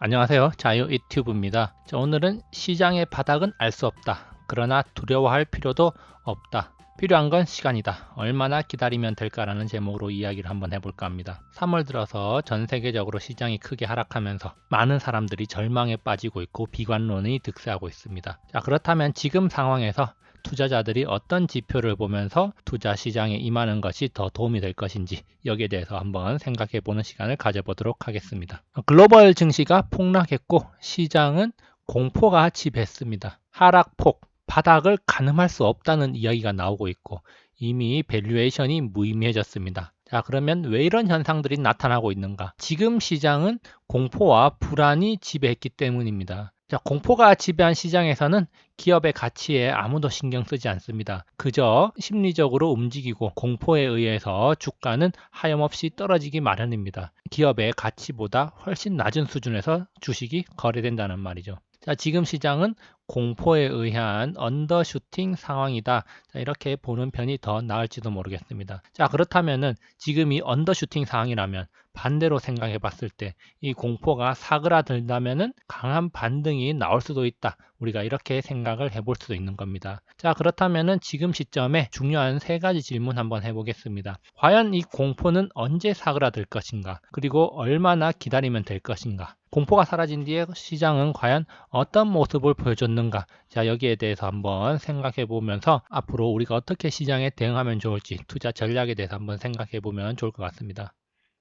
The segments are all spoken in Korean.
안녕하세요. 자유 유튜브입니다. 자, 오늘은 시장의 바닥은 알 수 없다. 그러나 두려워할 필요도 없다. 필요한 건 시간이다. 얼마나 기다리면 될까라는 제목으로 이야기를 한번 해볼까 합니다. 3월 들어서 전 세계적으로 시장이 크게 하락하면서 많은 사람들이 절망에 빠지고 있고 비관론이 득세하고 있습니다. 자, 그렇다면 지금 상황에서 투자자들이 어떤 지표를 보면서 투자 시장에 임하는 것이 더 도움이 될 것인지 여기에 대해서 한번 생각해 보는 시간을 가져보도록 하겠습니다. 글로벌 증시가 폭락했고 시장은 공포가 지배했습니다. 하락폭, 바닥을 가늠할 수 없다는 이야기가 나오고 있고 이미 밸류에이션이 무의미해졌습니다. 자, 그러면 왜 이런 현상들이 나타나고 있는가? 지금 시장은 공포와 불안이 지배했기 때문입니다. 자, 공포가 지배한 시장에서는 기업의 가치에 아무도 신경 쓰지 않습니다. 그저 심리적으로 움직이고 공포에 의해서 주가는 하염없이 떨어지기 마련입니다. 기업의 가치보다 훨씬 낮은 수준에서 주식이 거래된다는 말이죠. 자, 지금 시장은 공포에 의한 언더슈팅 상황이다. 자, 이렇게 보는 편이 더 나을지도 모르겠습니다. 자, 그렇다면은 지금 이 언더슈팅 상황이라면 반대로 생각해 봤을 때 이 공포가 사그라들다면은 강한 반등이 나올 수도 있다. 우리가 이렇게 생각을 해볼 수도 있는 겁니다. 자, 그렇다면은 지금 시점에 중요한 세 가지 질문 한번 해보겠습니다. 과연 이 공포는 언제 사그라들 것인가? 그리고 얼마나 기다리면 될 것인가? 공포가 사라진 뒤에 시장은 과연 어떤 모습을 보여줬는가? 자, 여기에 대해서 한번 생각해 보면서 앞으로 우리가 어떻게 시장에 대응하면 좋을지 투자 전략에 대해서 한번 생각해 보면 좋을 것 같습니다.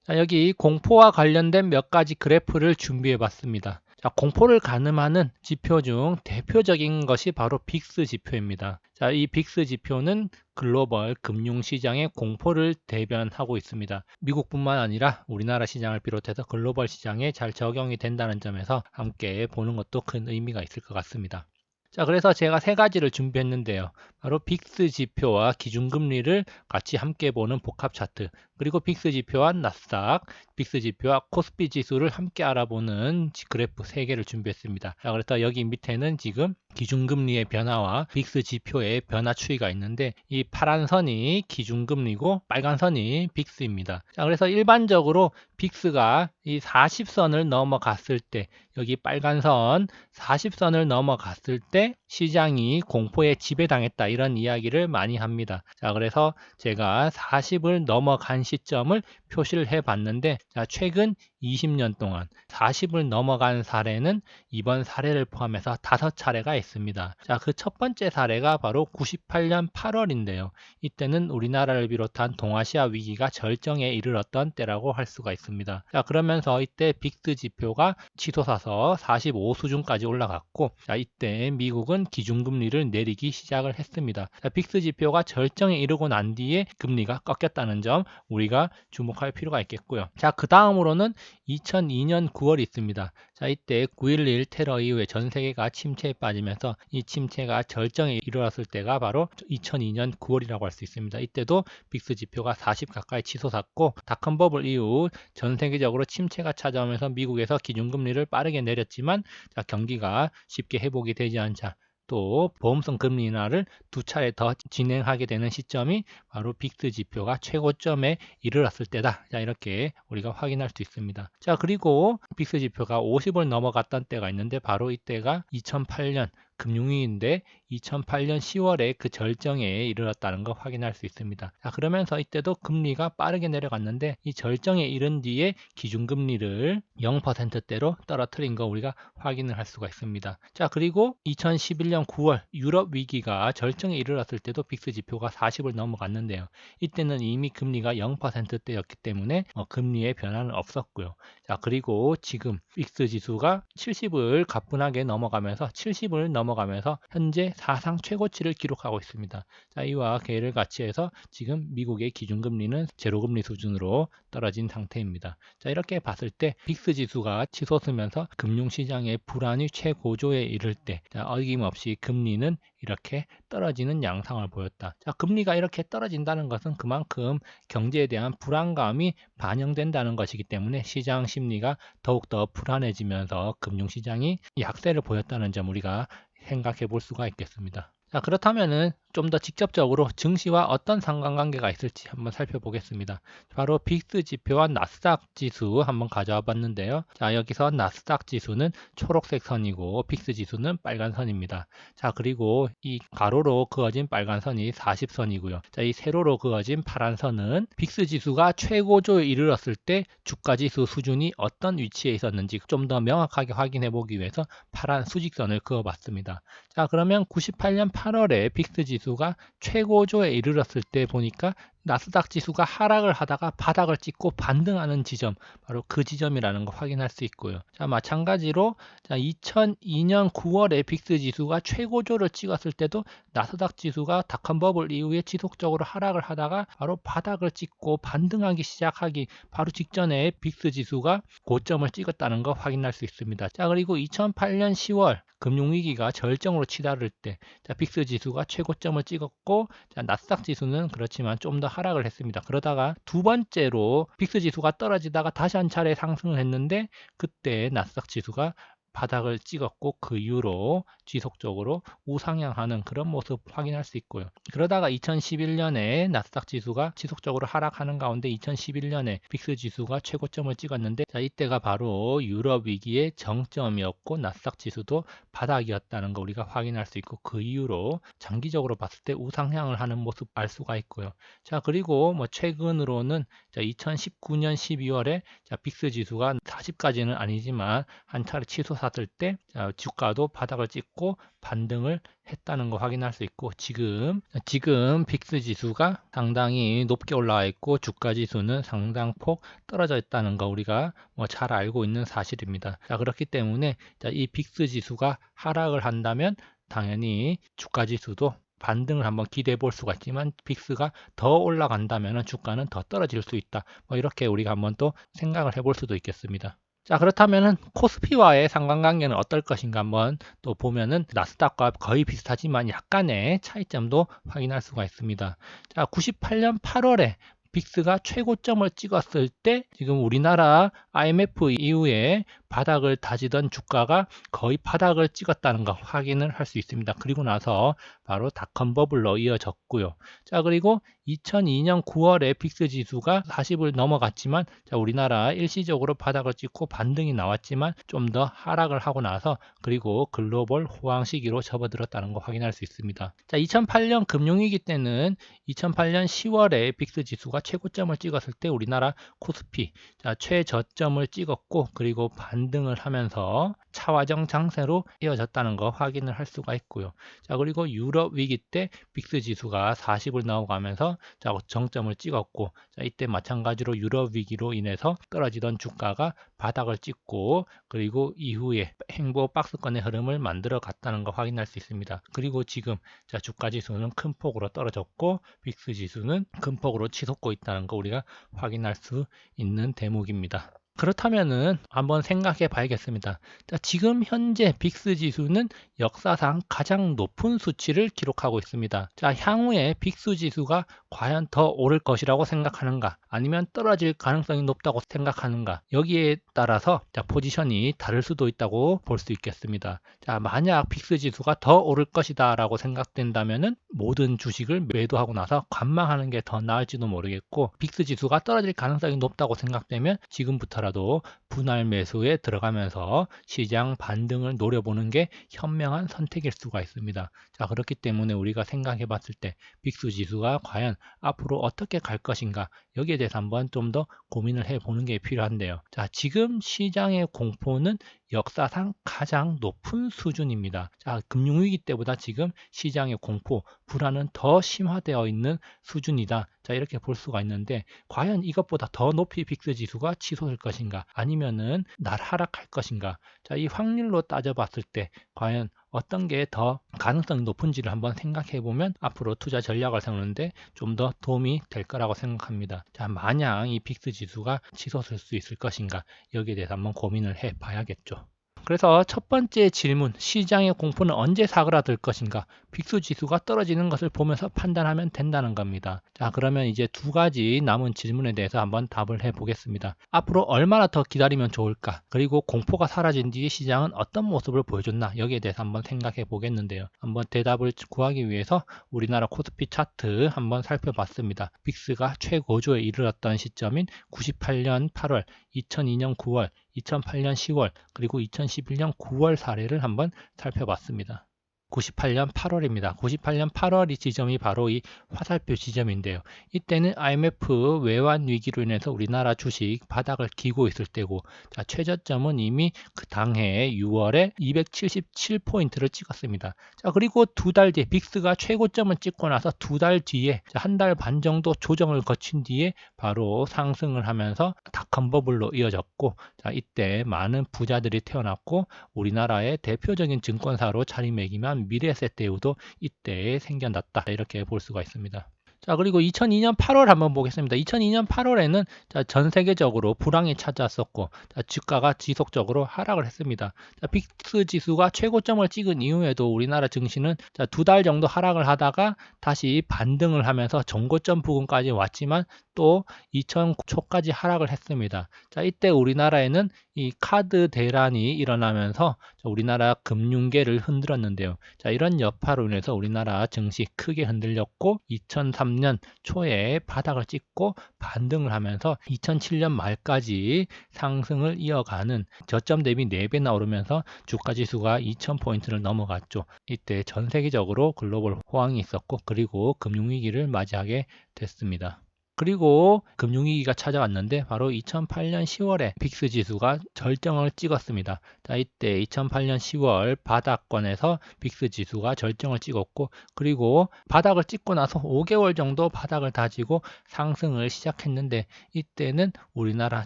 자, 여기 공포와 관련된 몇 가지 그래프를 준비해 봤습니다. 자, 공포를 가늠하는 지표 중 대표적인 것이 바로 빅스 지표입니다. 자, 이 빅스 지표는 글로벌 금융 시장의 공포를 대변하고 있습니다. 미국뿐만 아니라 우리나라 시장을 비롯해서 글로벌 시장에 잘 적용이 된다는 점에서 함께 보는 것도 큰 의미가 있을 것 같습니다. 자, 그래서 제가 세 가지를 준비했는데요. 바로 빅스 지표와 기준금리를 같이 함께 보는 복합 차트, 그리고 빅스 지표와 나스닥, 빅스 지표와 코스피 지수를 함께 알아보는 그래프 3개를 준비했습니다. 자, 그래서 여기 밑에는 지금 기준금리의 변화와 빅스 지표의 변화 추이가 있는데 이 파란 선이 기준금리고 빨간 선이 빅스입니다. 자, 그래서 일반적으로 빅스가 이 40선을 넘어갔을 때 여기 빨간 선 40선을 넘어갔을 때 시장이 공포에 지배당했다 이런 이야기를 많이 합니다. 자, 그래서 제가 40을 넘어간 시점을 표시를 해 봤는데 자, 최근 20년 동안 40을 넘어간 사례는 이번 사례를 포함해서 5차례가 있습니다. 자, 그 첫 번째 사례가 바로 98년 8월인데요. 이때는 우리나라를 비롯한 동아시아 위기가 절정에 이르렀던 때라고 할 수가 있습니다. 자, 그러면서 이때 빅스 지표가 치솟아서 45 수준까지 올라갔고 자, 이때 미국은 기준금리를 내리기 시작을 했습니다. 자, 빅스 지표가 절정에 이르고 난 뒤에 금리가 꺾였다는 점 우리가 주목할 필요가 있겠고요. 자, 그 다음으로는 2002년 9월이 있습니다. 자, 이때 9.11 테러 이후에 전 세계가 침체에 빠지면서 이 침체가 절정에 이르렀을 때가 바로 2002년 9월이라고 할 수 있습니다. 이때도 빅스 지표가 40 가까이 치솟았고 닷컴 버블 이후 전 세계적으로 침체가 찾아오면서 미국에서 기준금리를 빠르게 내렸지만 자, 경기가 쉽게 회복이 되지 않자 또 보험성 금리 인하를 두 차례 더 진행하게 되는 시점이 바로 빅스 지표가 최고점에 이르렀을 때다. 자, 이렇게 우리가 확인할 수 있습니다. 자, 그리고 빅스 지표가 50을 넘어갔던 때가 있는데 바로 이때가 2008년 금융위기인데 2008년 10월에 그 절정에 이르렀다는 거 확인할 수 있습니다. 자, 그러면서 이때도 금리가 빠르게 내려갔는데 이 절정에 이른 뒤에 기준금리를 0%대로 떨어뜨린 거 우리가 확인을 할 수가 있습니다. 자, 그리고 2011년 9월 유럽 위기가 절정에 이르렀을 때도 빅스 지표가 40을 넘어갔는데요. 이때는 이미 금리가 0%대였기 때문에 어, 금리의 변화는 없었고요. 자, 그리고 지금 빅스 지수가 70을 가뿐하게 넘어가면서 70을 넘어가면서 현재 사상 최고치를 기록하고 있습니다. 자, 이와 계를 같이 해서 지금 미국의 기준금리는 제로금리 수준으로 떨어진 상태입니다. 자, 이렇게 봤을 때 빅스 지수가 치솟으면서 금융시장의 불안이 최고조에 이를 때 자, 어김없이 금리는 이렇게 떨어지는 양상을 보였다. 자, 금리가 이렇게 떨어진다는 것은 그만큼 경제에 대한 불안감이 반영된다는 것이기 때문에 시장 심리가 더욱더 불안해지면서 금융시장이 약세를 보였다는 점 우리가 생각해 볼 수가 있겠습니다. 자, 그렇다면은 좀 더 직접적으로 증시와 어떤 상관관계가 있을지 한번 살펴보겠습니다. 바로 빅스 지표와 나스닥 지수 한번 가져와 봤는데요. 자, 여기서 나스닥 지수는 초록색 선이고 빅스 지수는 빨간 선입니다. 자, 그리고 이 가로로 그어진 빨간 선이 40선이고요. 자, 이 세로로 그어진 파란 선은 빅스 지수가 최고조에 이르렀을 때 주가 지수 수준이 어떤 위치에 있었는지 좀 더 명확하게 확인해 보기 위해서 파란 수직선을 그어 봤습니다. 자, 그러면 98년 8월에 빅스 지수 가 최고조에 이르렀을 때 보니까 나스닥 지수가 하락을 하다가 바닥을 찍고 반등하는 지점, 바로 그 지점이라는 거 확인할 수 있고요. 자, 마찬가지로 자, 2002년 9월에 빅스 지수가 최고조를 찍었을 때도 나스닥 지수가 닷컴 버블 이후에 지속적으로 하락을 하다가 바로 바닥을 찍고 반등하기 시작하기 바로 직전에 빅스 지수가 고점을 찍었다는 거 확인할 수 있습니다. 자, 그리고 2008년 10월 금융위기가 절정으로 치달을 때 자, 빅스 지수가 최고점을 찍었고 자, 나스닥 지수는 그렇지만 좀더 하락을 했습니다. 그러다가 두 번째로 빅스 지수가 떨어지다가 다시 한 차례 상승을 했는데 그때 나스닥 지수가 바닥을 찍었고 그 이후로 지속적으로 우상향하는 그런 모습 확인할 수 있고요. 그러다가 2011년에 나스닥 지수가 지속적으로 하락하는 가운데 2011년에 빅스 지수가 최고점을 찍었는데 자, 이때가 바로 유럽 위기의 정점이었고 나스닥 지수도 바닥이었다는 거 우리가 확인할 수 있고 그 이후로 장기적으로 봤을 때 우상향을 하는 모습 알 수가 있고요. 자 그리고 뭐 최근으로는 자, 2019년 12월에 자, 빅스 지수가 40까지는 아니지만 한 차례 치솟아 샀을 때 주가도 바닥을 찍고 반등을 했다는 거 확인할 수 있고 지금 지금 빅스 지수가 상당히 높게 올라와 있고 주가 지수는 상당폭 떨어져 있다는 거 우리가 뭐 잘 알고 있는 사실입니다. 자 그렇기 때문에 이 빅스 지수가 하락을 한다면 당연히 주가 지수도 반등을 한번 기대해 볼 수가 있지만 빅스가 더 올라간다면 주가는 더 떨어질 수 있다. 뭐 이렇게 우리가 한번 또 생각을 해볼 수도 있겠습니다. 자 그렇다면은 코스피와의 상관관계는 어떨 것인가 한번 또 보면은 나스닥과 거의 비슷하지만 약간의 차이점도 확인할 수가 있습니다. 자 98년 8월에 빅스가 최고점을 찍었을 때 지금 우리나라 IMF 이후에 바닥을 다지던 주가가 거의 바닥을 찍었다는 거 확인을 할 수 있습니다. 그리고 나서 바로 닷컴 버블로 이어졌고요. 자 그리고 2002년 9월에 빅스 지수가 40을 넘어갔지만 자, 우리나라 일시적으로 바닥을 찍고 반등이 나왔지만 좀 더 하락을 하고 나서 그리고 글로벌 호황 시기로 접어들었다는 거 확인할 수 있습니다. 자 2008년 금융위기 때는 2008년 10월에 빅스 지수가 최고점을 찍었을 때 우리나라 코스피 자, 최저점을 찍었고 그리고 반 반등을 하면서 차화정 장세로 이어졌다는 거 확인을 할 수가 있고요. 자 그리고 유럽 위기 때 빅스 지수가 40을 넘어가면서 자 정점을 찍었고 자 이때 마찬가지로 유럽 위기로 인해서 떨어지던 주가가 바닥을 찍고 그리고 이후에 행보 박스권의 흐름을 만들어 갔다는 거 확인할 수 있습니다. 그리고 지금 자 주가 지수는 큰 폭으로 떨어졌고 빅스 지수는 큰 폭으로 치솟고 있다는 거 우리가 확인할 수 있는 대목입니다. 그렇다면은 한번 생각해 봐야겠습니다. 자, 지금 현재 빅스 지수는 역사상 가장 높은 수치를 기록하고 있습니다. 자, 향후에 빅스 지수가 과연 더 오를 것이라고 생각하는가 아니면 떨어질 가능성이 높다고 생각하는가 여기에 따라서 자, 포지션이 다를 수도 있다고 볼 수 있겠습니다. 자, 만약 빅스 지수가 더 오를 것이다 라고 생각된다면은 모든 주식을 매도하고 나서 관망하는 게 더 나을지도 모르겠고 빅스 지수가 떨어질 가능성이 높다고 생각되면 지금부터 라도 분할 매수에 들어가면서 시장 반등을 노려보는 게 현명한 선택일 수가 있습니다. 자, 그렇기 때문에 우리가 생각해 봤을 때 빅스 지수가 과연 앞으로 어떻게 갈 것인가 여기에 대해서 한번 좀 더 고민을 해 보는 게 필요한데요. 자, 지금 시장의 공포는 역사상 가장 높은 수준입니다. 자, 금융위기 때보다 지금 시장의 공포, 불안은 더 심화되어 있는 수준이다. 자, 이렇게 볼 수가 있는데, 과연 이것보다 더 높이 빅스 지수가 치솟을 것인가, 아니면은 날 하락할 것인가. 자, 이 확률로 따져봤을 때, 과연 어떤 게 더 가능성이 높은지를 한번 생각해 보면 앞으로 투자 전략을 세우는데 좀 더 도움이 될 거라고 생각합니다. 자, 만약 이 빅스 지수가 치솟을 수 있을 것인가 여기에 대해서 한번 고민을 해 봐야겠죠. 그래서 첫 번째 질문, 시장의 공포는 언제 사그라들 것인가? 빅스 지수가 떨어지는 것을 보면서 판단하면 된다는 겁니다. 자, 그러면 이제 두 가지 남은 질문에 대해서 한번 답을 해 보겠습니다. 앞으로 얼마나 더 기다리면 좋을까? 그리고 공포가 사라진 뒤에 시장은 어떤 모습을 보여줬나? 여기에 대해서 한번 생각해 보겠는데요. 한번 대답을 구하기 위해서 우리나라 코스피 차트 한번 살펴봤습니다. 빅스가 최고조에 이르렀던 시점인 98년 8월, 2002년 9월, 2008년 10월, 그리고 2011년 9월 사례를 한번 살펴봤습니다. 98년 8월입니다. 98년 8월 이 지점이 바로 이 화살표 지점인데요. 이때는 IMF 외환 위기로 인해서 우리나라 주식 바닥을 기고 있을 때고 자, 최저점은 이미 그 당해 6월에 277포인트를 찍었습니다. 자, 그리고 두 달 뒤에 빅스가 최고점을 찍고 나서 두 달 뒤에 한 달 반 정도 조정을 거친 뒤에 바로 상승을 하면서 닷컴 버블로 이어졌고 자, 이때 많은 부자들이 태어났고 우리나라의 대표적인 증권사로 자리매김한 미래 세대우도 이때 생겨났다 이렇게 볼 수가 있습니다. 자 그리고 2002년 8월 한번 보겠습니다. 2002년 8월에는 자, 전 세계적으로 불황이 찾아왔었고 자, 주가가 지속적으로 하락을 했습니다. 자, 빅스 지수가 최고점을 찍은 이후에도 우리나라 증시는 두 달 정도 하락을 하다가 다시 반등을 하면서 정고점 부근까지 왔지만 또 2000 초까지 하락을 했습니다. 자 이때 우리나라에는 이 카드 대란이 일어나면서 우리나라 금융계를 흔들었는데요. 자 이런 여파로 인해서 우리나라 증시 크게 흔들렸고 2003년 초에 바닥을 찍고 반등을 하면서 2007년 말까지 상승을 이어가는 저점 대비 4배나 오르면서 주가 지수가 2000포인트를 넘어갔죠. 이때 전 세계적으로 글로벌 호황이 있었고 그리고 금융위기를 맞이하게 됐습니다. 그리고 금융위기가 찾아왔는데 바로 2008년 10월에 빅스 지수가 절정을 찍었습니다. 자, 이때 2008년 10월 바닥권에서 빅스 지수가 절정을 찍었고 그리고 바닥을 찍고 나서 5개월 정도 바닥을 다지고 상승을 시작했는데 이때는 우리나라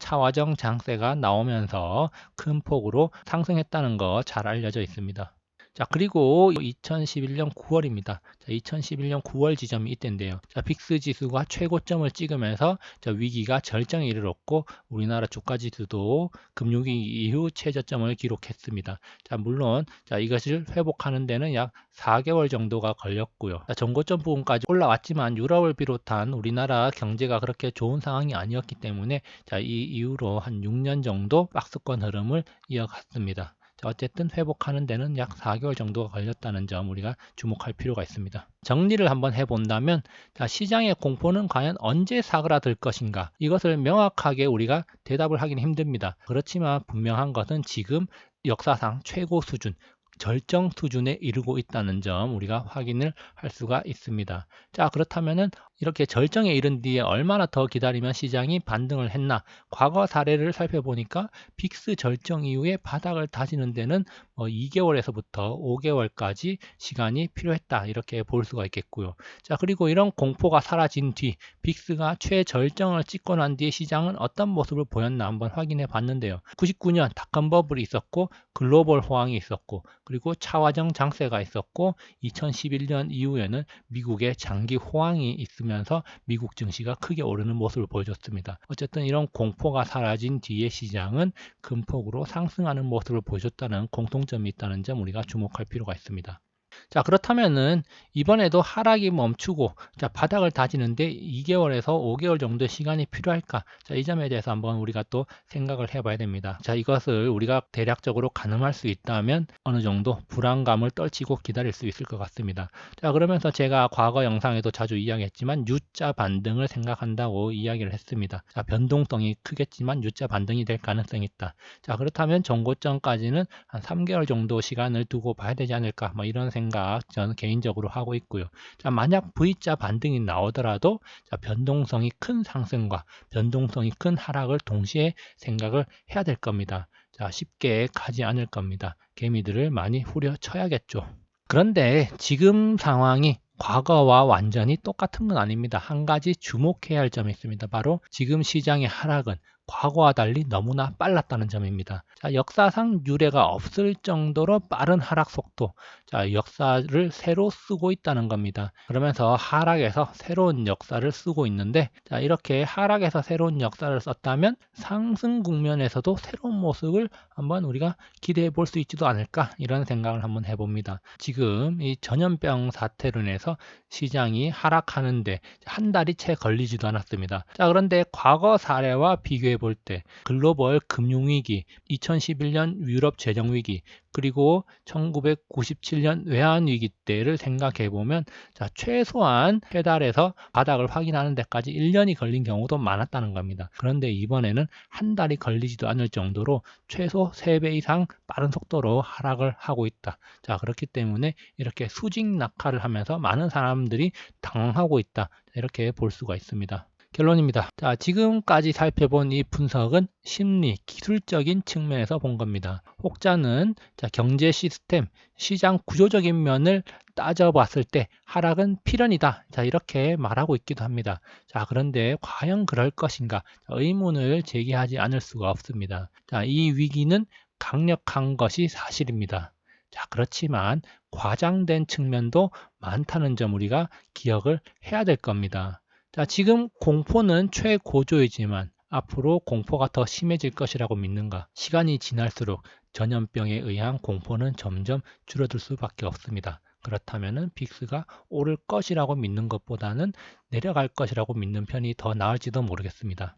차화정 장세가 나오면서 큰 폭으로 상승했다는 거 잘 알려져 있습니다. 자, 그리고 2011년 9월입니다. 자, 2011년 9월 지점이 이때인데요. 자, 빅스 지수가 최고점을 찍으면서 자, 위기가 절정에 이르렀고 우리나라 주가 지수도 금융위기 이후 최저점을 기록했습니다. 자, 물론 자, 이것을 회복하는 데는 약 4개월 정도가 걸렸고요. 자, 전고점 부분까지 올라왔지만 유럽을 비롯한 우리나라 경제가 그렇게 좋은 상황이 아니었기 때문에 자, 이 이후로 한 6년 정도 박스권 흐름을 이어갔습니다. 어쨌든 회복하는 데는 약 4개월 정도가 걸렸다는 점 우리가 주목할 필요가 있습니다. 정리를 한번 해본다면 자, 시장의 공포는 과연 언제 사그라들 것인가 이것을 명확하게 우리가 대답을 하기는 힘듭니다. 그렇지만 분명한 것은 지금 역사상 최고 수준 절정 수준에 이르고 있다는 점 우리가 확인을 할 수가 있습니다. 자 그렇다면은 이렇게 절정에 이른 뒤에 얼마나 더 기다리면 시장이 반등을 했나? 과거 사례를 살펴보니까 빅스 절정 이후에 바닥을 다지는 데는 뭐 2개월에서부터 5개월까지 시간이 필요했다. 이렇게 볼 수가 있겠고요. 자 그리고 이런 공포가 사라진 뒤 빅스가 최절정을 찍고 난 뒤에 시장은 어떤 모습을 보였나 한번 확인해 봤는데요. 99년 닷컴 버블이 있었고 글로벌 호황이 있었고 그리고 차화정 장세가 있었고 2011년 이후에는 미국의 장기 호황이 있으면서 미국 증시가 크게 오르는 모습을 보여줬습니다. 어쨌든 이런 공포가 사라진 뒤에 시장은 큰 폭으로 상승하는 모습을 보여줬다는 공통점이 있다는 점 우리가 주목할 필요가 있습니다. 자 그렇다면은 이번에도 하락이 멈추고 자 바닥을 다지는데 2개월에서 5개월 정도의 시간이 필요할까? 자 이 점에 대해서 한번 우리가 또 생각을 해 봐야 됩니다. 자 이것을 우리가 대략적으로 가늠할 수 있다면 어느 정도 불안감을 떨치고 기다릴 수 있을 것 같습니다. 자 그러면서 제가 과거 영상에도 자주 이야기했지만 U자 반등을 생각한다고 이야기를 했습니다. 자 변동성이 크겠지만 U자 반등이 될 가능성이 있다. 자 그렇다면 정고점까지는 한 3개월 정도 시간을 두고 봐야 되지 않을까? 뭐 이런 생각 생각 저는 개인적으로 하고 있고요. 자, 만약 V자 반등이 나오더라도 자, 변동성이 큰 상승과 변동성이 큰 하락을 동시에 생각을 해야 될 겁니다. 자, 쉽게 가지 않을 겁니다. 개미들을 많이 후려쳐야겠죠. 그런데 지금 상황이 과거와 완전히 똑같은 건 아닙니다. 한 가지 주목해야 할 점이 있습니다. 바로 지금 시장의 하락은 과거와 달리 너무나 빨랐다는 점입니다. 자, 역사상 유례가 없을 정도로 빠른 하락 속도, 자, 역사를 새로 쓰고 있다는 겁니다. 그러면서 하락에서 새로운 역사를 쓰고 있는데, 자, 이렇게 하락에서 새로운 역사를 썼다면 상승 국면에서도 새로운 모습을 한번 우리가 기대해 볼 수 있지도 않을까 이런 생각을 한번 해봅니다. 지금 이 전염병 사태로 인해서 시장이 하락하는데 한 달이 채 걸리지도 않았습니다. 자, 그런데 과거 사례와 비교해 볼 때 글로벌 금융위기, 2011년 유럽 재정위기, 그리고 1997년 외환위기 때를 생각해 보면 자, 최소한 페달에서 바닥을 확인하는 데까지 1년이 걸린 경우도 많았다는 겁니다. 그런데 이번에는 한 달이 걸리지도 않을 정도로 최소 3배 이상 빠른 속도로 하락을 하고 있다. 자, 그렇기 때문에 이렇게 수직 낙하를 하면서 많은 사람들이 당황하고 있다. 이렇게 볼 수가 있습니다. 결론입니다. 자, 지금까지 살펴본 이 분석은 심리, 기술적인 측면에서 본 겁니다. 혹자는 자, 경제 시스템, 시장 구조적인 면을 따져봤을 때 하락은 필연이다. 자, 이렇게 말하고 있기도 합니다. 자, 그런데 과연 그럴 것인가? 자, 의문을 제기하지 않을 수가 없습니다. 자, 이 위기는 강력한 것이 사실입니다. 자, 그렇지만 과장된 측면도 많다는 점 우리가 기억을 해야 될 겁니다. 자, 지금 공포는 최고조이지만 앞으로 공포가 더 심해질 것이라고 믿는가? 시간이 지날수록 전염병에 의한 공포는 점점 줄어들 수밖에 없습니다. 그렇다면 빅스가 오를 것이라고 믿는 것보다는 내려갈 것이라고 믿는 편이 더 나을지도 모르겠습니다.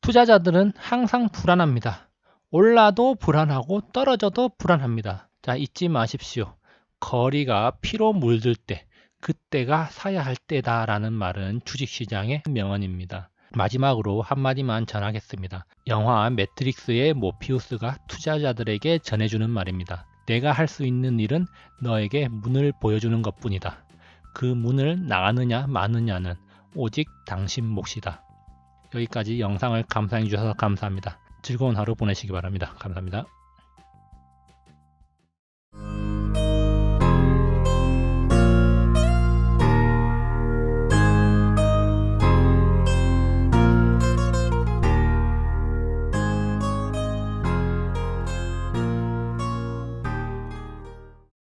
투자자들은 항상 불안합니다. 올라도 불안하고 떨어져도 불안합니다. 자, 잊지 마십시오. 거리가 피로 물들 때 그때가 사야 할 때다라는 말은 주식시장의 명언입니다. 마지막으로 한마디만 전하겠습니다. 영화 매트릭스의 모피우스가 투자자들에게 전해주는 말입니다. 내가 할 수 있는 일은 너에게 문을 보여주는 것 뿐이다. 그 문을 나가느냐 마느냐는 오직 당신 몫이다. 여기까지 영상을 감상해 주셔서 감사합니다. 즐거운 하루 보내시기 바랍니다. 감사합니다.